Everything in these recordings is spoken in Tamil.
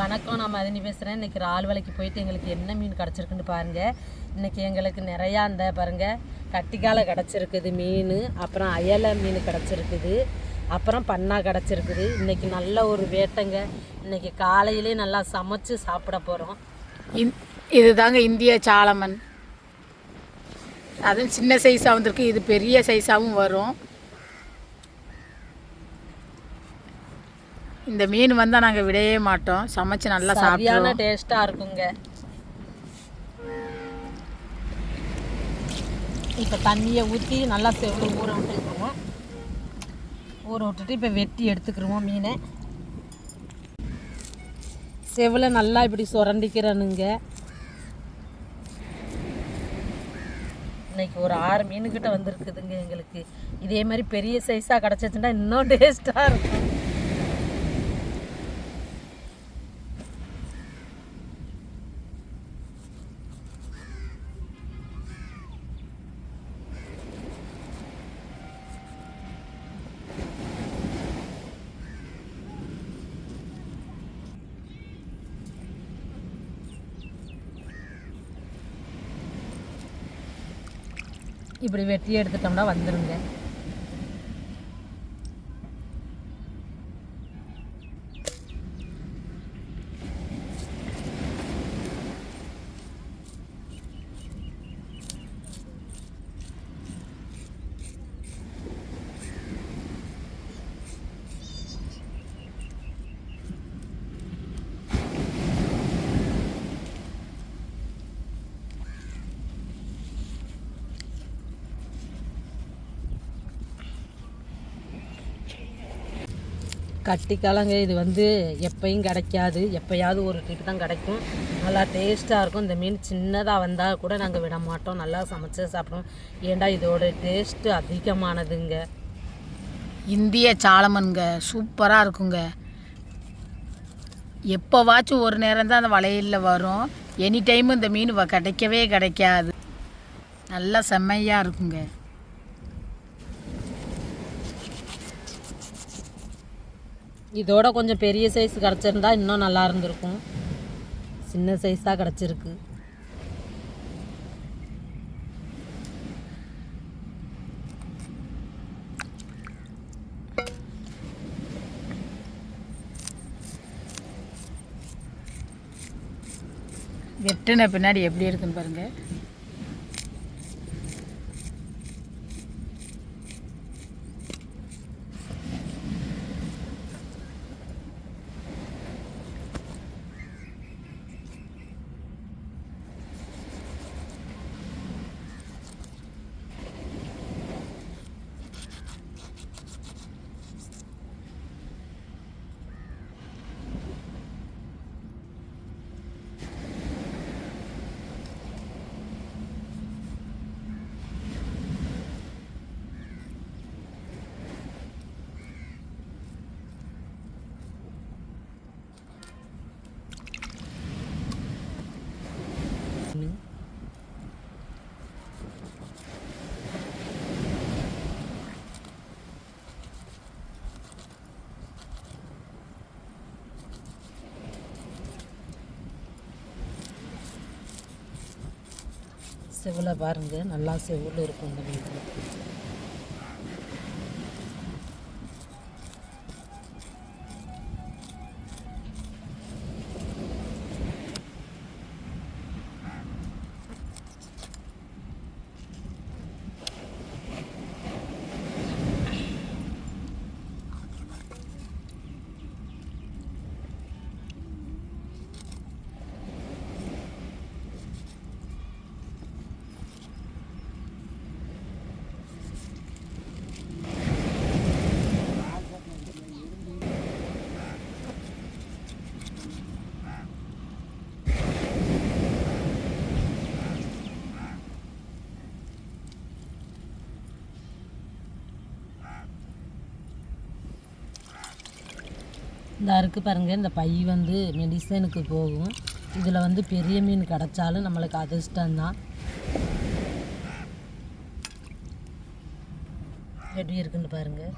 வணக்கம் நான் மதினி பேசுகிறேன் இன்றைக்கி இறால் வலைக்கு போயிட்டு எங்களுக்கு என்ன மீன் கிடச்சிருக்குன்னு பாருங்கள் இன்றைக்கி எங்களுக்கு நிறையா அந்த பாருங்கள் கட்டிக்கால கிடச்சிருக்குது மீன் அப்புறம் அயலை மீன் கிடச்சிருக்குது அப்புறம் பண்ணா கிடச்சிருக்குது. இன்றைக்கி நல்ல ஒரு வேட்டைங்க. இன்றைக்கி காலையிலே நல்லா சமைச்சு சாப்பிட போகிறோம் இந் இதுதாங்க இந்திய சாலமன். அதுவும் சின்ன சைஸாக வந்திருக்கு. இது பெரிய சைஸாகவும் வரும். இந்த மீன் வந்தால் நாங்கள் விடவே மாட்டோம். சமைச்சு நல்லா சரியான சாப்பிடுவோம். டேஸ்ட்டாக இருக்குங்க. இப்போ தண்ணியை ஊற்றி நல்லா செவ்வளவு ஊற விட்டுக்குருவோம் ஊற விட்டுட்டு இப்போ வெட்டி எடுத்துக்கிருவோம் மீனை. செவில் நல்லா இப்படி சுரண்டிக்கிறனுங்க. இன்னைக்கு ஒரு ஆறு மீனுக்கிட்ட வந்திருக்குதுங்க எங்களுக்கு. இதே மாதிரி பெரிய சைஸாக கிடச்சிச்சுன்னா இன்னும் டேஸ்ட்டாக இருக்கும். இப்படி வெட்டி எடுத்துட்டோம்னா வந்துருங்க. கட்டிக்காலங்க. இது வந்து எப்பயும் கிடைக்காது. எப்பயாவது ஒரு ட்ரிப் தான் கிடைக்கும். நல்லா டேஸ்ட்டாக இருக்கும். இந்த மீன் சின்னதாக வந்தால் கூட நாங்கள் விட மாட்டோம். நல்லா சமைச்சு சாப்பிடுவோம். ஏன்டா இதோட டேஸ்ட்டு அதிகமானதுங்க. இந்திய சாலமன்ங்க சூப்பராக இருக்குங்க. எப்போவாச்சும் ஒரு நேரம் தான் அந்த வளையலில் வரும். எனி டைமும் இந்த மீன் வ- கிடைக்கவே கிடைக்காது. நல்லா செம்மையாக இருக்குங்க. இதோட கொஞ்சம் பெரிய சைஸ் கிடச்சிருந்தா இன்னும் நல்லா இருந்திருக்கும். சின்ன சைஸாக கிடச்சிருக்கு. வெட்டின பின்னாடி எப்படி இருக்குன்னு பாருங்கள் செவில் பாருங்கள் நல்லா செவில் இருக்கும் இந்த மீன் இந்த இருக்குது பாருங்கள் இந்த பை வந்து மெடிசனுக்கு போகும். இதில் வந்து பெரிய மீன் கிடச்சாலும் நம்மளுக்கு அதிர்ஷ்டம்தான் எப்படி இருக்குன்னு பாருங்கள்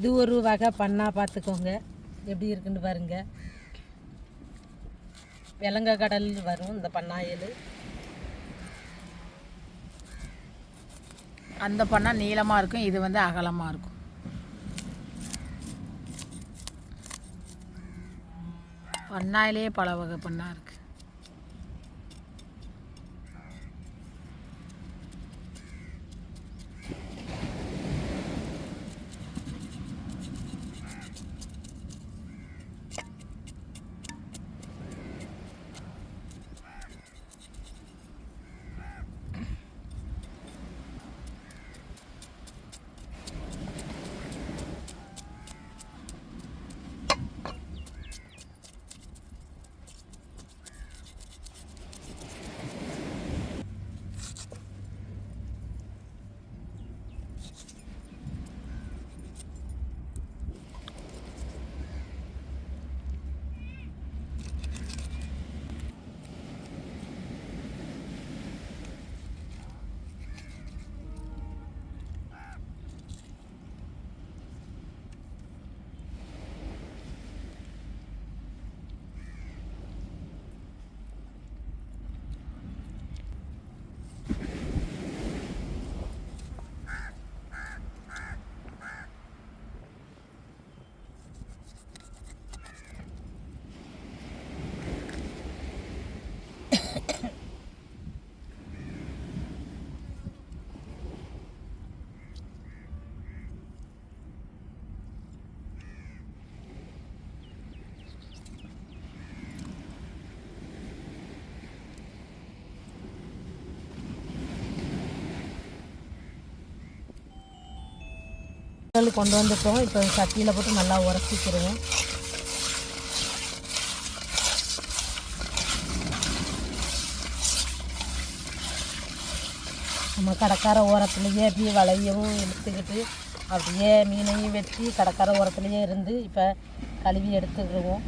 இது ஒரு வகை பண்ணால் பார்த்துக்கோங்க எப்படி இருக்குன்னு பாருங்க. விலங்க கடல் வரும் இந்த பண்ணாயல். அந்த பண்ணா நீளமாக இருக்கும் இது வந்து அகலமாக இருக்கும். பண்ணாயிலேயே பல வகை பண்ணா வத்தல் கொண்டு வந்துட்டோம். இப்போ சட்டியில் போட்டு நல்லா உரசிக்கிறோம். நம்ம கடற்கர ஓரத்துலேயே அப்படியே வலையவும் இழுத்துக்கிட்டு அப்படியே மீனையும் வெட்டி கடற்கரை ஓரத்துலேயே இருந்து இப்போ கழுவி எடுத்துக்கிடுவோம்.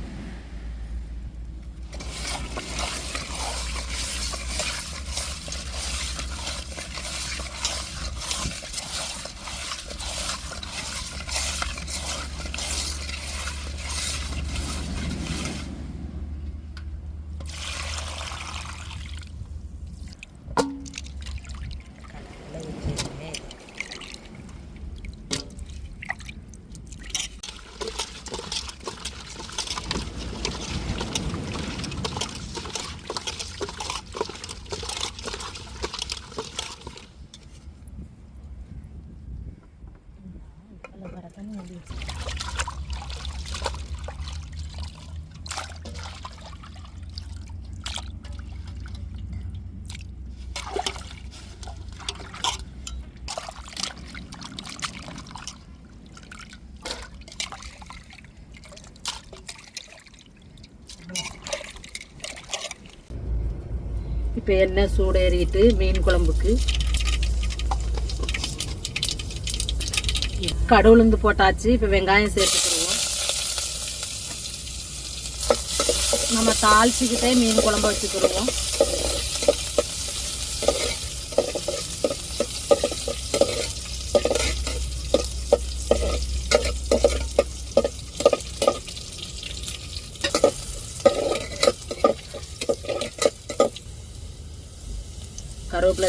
இப்போ எண்ணெய் சூடேறிட்டு மீன் குழம்புக்கு. கடவுளுந்து போட்டாச்சு இப்போ வெங்காயம் சேர்த்துக்கிடுவோம் நம்ம தாளிச்சுக்கிட்டே மீன் குழம்பு வச்சுக்கிடுவோம்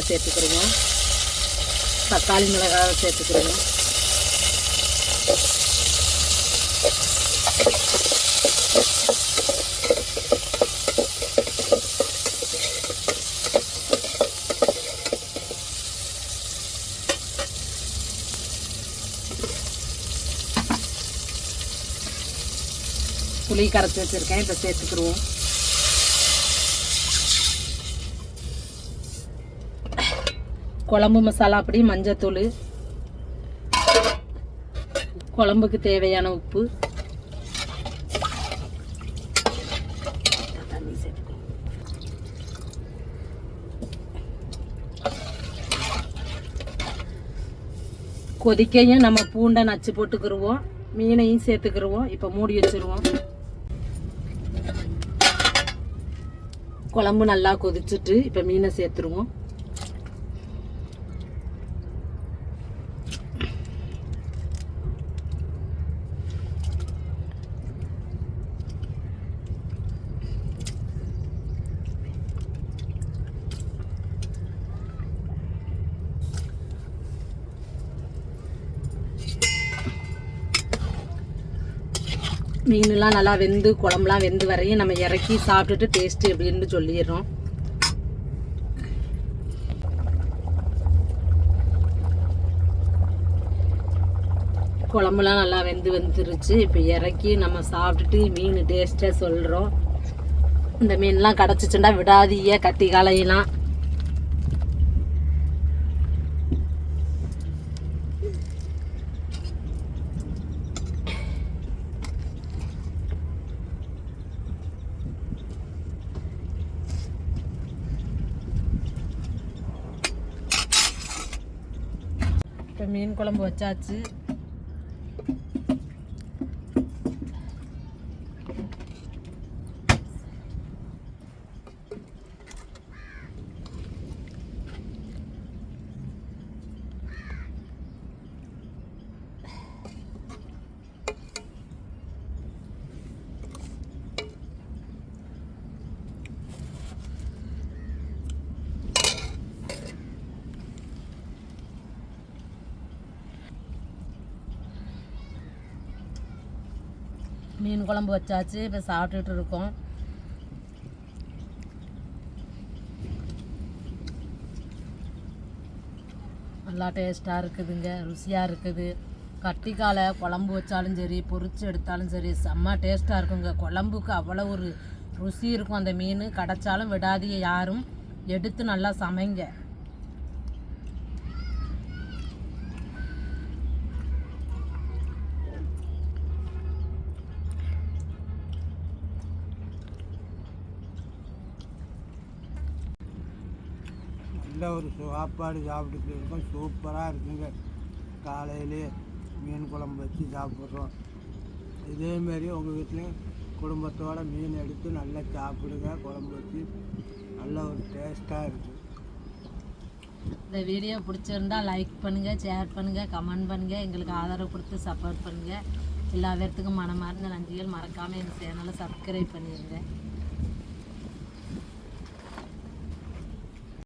கருவேப்பிலை தக்காளி மிளகாய் சேர்த்துக்கிடுவோம் புளி கரைச்சி வச்சுருக்கேன். இப்போ சேர்த்துக்கிடுவோம். குழம்பு மசாலா அப்படி மஞ்சத்தூள் குழம்புக்கு தேவையான உப்பு. கொதிக்கையும் நம்ம பூண்டை நச்சு போட்டுக்கிருவோம். மீனையும் சேர்த்துக்கிருவோம். இப்போ மூடி வச்சிருவோம். குழம்பு நல்லா கொதிச்சுட்டு இப்போ மீனை சேர்த்துருவோம். மீன்லாம் நல்லா வெந்து குழம்புலாம் வெந்து வரையும் நம்ம இறக்கி சாப்பிட்டுட்டு டேஸ்ட்டு எப்படின்னு சொல்லிடுறோம். குழம்புலாம் நல்லா வெந்து வந்துருச்சு. இப்போ இறக்கி நம்ம சாப்பிட்டுட்டு மீன் டேஸ்ட்டாக சொல்கிறோம் இந்த மீன்லாம் கிடச்சிச்சுண்டா விடாதீங்க கட்டி காலையெல்லாம் இப்போ மீன் குழம்பு வச்சாச்சு மீன் குழம்பு வச்சாச்சு இப்போ சாப்பிட்டுட்டு இருக்கோம். நல்லா டேஸ்ட்டாக இருக்குதுங்க ருசியாக இருக்குது. கட்டிக்காலை குழம்பு வச்சாலும் சரி பொரிச்சு எடுத்தாலும் சரி செம்ம டேஸ்ட்டாக இருக்குங்க. குழம்புக்கு அவ்வளோ ஒரு ருசி இருக்கும் அந்த மீன். கிடைச்சாலும் விடாதீங்க யாரும். எடுத்து நல்லா சமைங்க. நல்ல ஒரு சாப்பாடு சாப்பிட்டுட்டு இருக்கோம். சூப்பராக இருக்குங்க. காலையிலே மீன் குழம்பு வச்சு சாப்பிட்றோம். இதேமாரி உங்கள் வீட்லேயும் குடும்பத்தோட மீன் எடுத்து நல்லா சாப்பிடுங்க. குழம்பு வச்சு நல்ல ஒரு டேஸ்ட்டாக இருக்குது இந்த வீடியோ பிடிச்சிருந்தா லைக் பண்ணுங்கள் ஷேர் பண்ணுங்கள் கமெண்ட் பண்ணுங்கள் எங்களுக்கு ஆதரவு கொடுத்து சப்போர்ட் பண்ணுங்கள் எல்லா பேர்த்துக்கும் மனமார்ந்த நன்றிகள். மறக்காமல் எங்கள் சேனலை சப்ஸ்கிரைப் பண்ணிடுங்க